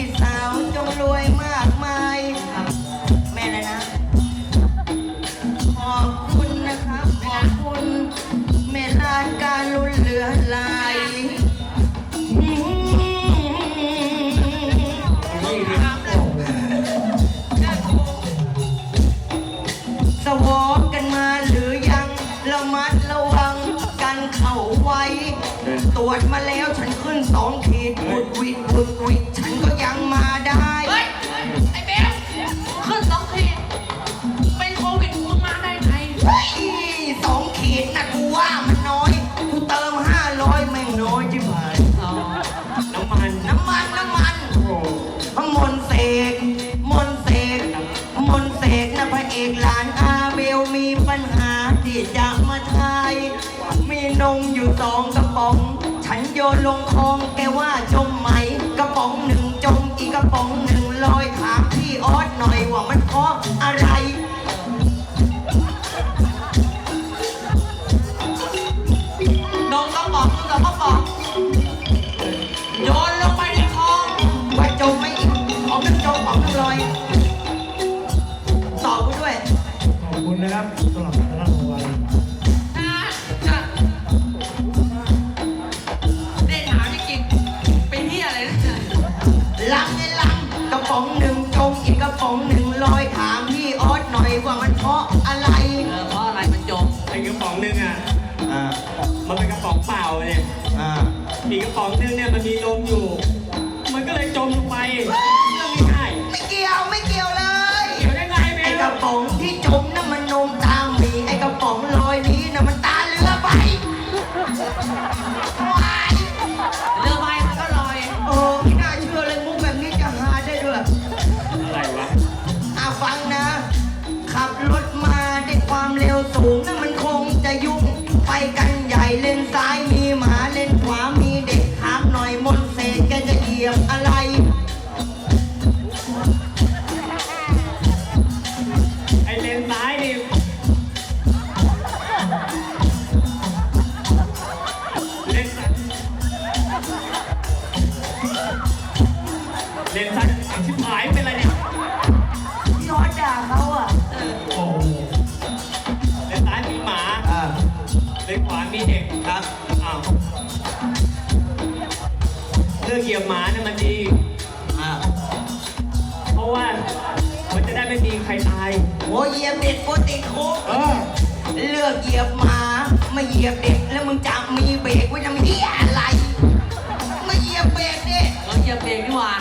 esa รวจมาแล้วฉันขึ้นสองขีดวุดวิดวุดวิดฉันก็ยังมาได้ เฮ้ย ไอ้เบลขึ้นสองขีดเป็นโควิดมึงมาได้ไงเฮ้ยสองขีดนะกูว่ามันน้อย กูเติมห้าร้อยแม่งน้อยจิ๋มายน้ำมัน น้ำมัน น้ำมันโอ้โหมนต์เสก มนต์เสก มนต์เสกนะพระเอกหลานอาเบลมีปัญหาที่จะมาทาย มีนมอยู่สองกระป๋องฉันโยนลงคลองแกว่าจมไหม กระป๋องหนึ่งจมอีกกระป๋องหนึ่งลอยถามพี่ออสหน่อยว่ามันเพราะอะไรนมกระป๋องกับกระป๋องโยนลงไปในคลองว่าจมไหมอีกป๋องนึงจมป๋องนึงลอยตอบกูด้วย ขอบคุณนะครับสำหรับ ป๋องหนึ่งจมอีกกระป๋องหนึ่งลอยถามพี่ออสหน่อยว่ามันเพราะอะไรเออเพราะอะไรมันจมไอ้กระป๋องหนึงอะ อ่ามันเป็นกระป๋องเปล่าเลยอ่าอีกกระป๋องหนึงเนี่ยมันมีนมอยู่ มันก็เลยจมลงไปเรื่องง่ายไม่เกี่ยวไม่เกี่ยวเลย ๆเกี่ยวได้ไงเบไอ้ลกระป๋องที่จมนั่นมันนมตามหมีไอ้กระป๋องลอยนี้น่ะมันตาเรือใบ นซ้ายนี่เลนซ้ายเลนซ้ายชิบหายเป็นไรเนี่ยพี่ฮอตด่าเขาอะโอ้โหเลนซ้ายมีหมาอ่าเลนขวามีเด็กครับอ้าวเลือกเหยียบหมาเนี่ยมันดีอ่าเพราะว่ามันะได้ไม่มีใครตาย โอ้เหยียบเด็กกติดคุกเลือกเหยียบมาไม่เหยียบเด็กแล้วมึงจะมีเบรกไว้ทำเหี้ยอะไรไม่เหยียบเบรกดิเราเหยียบเบรกดีกว่า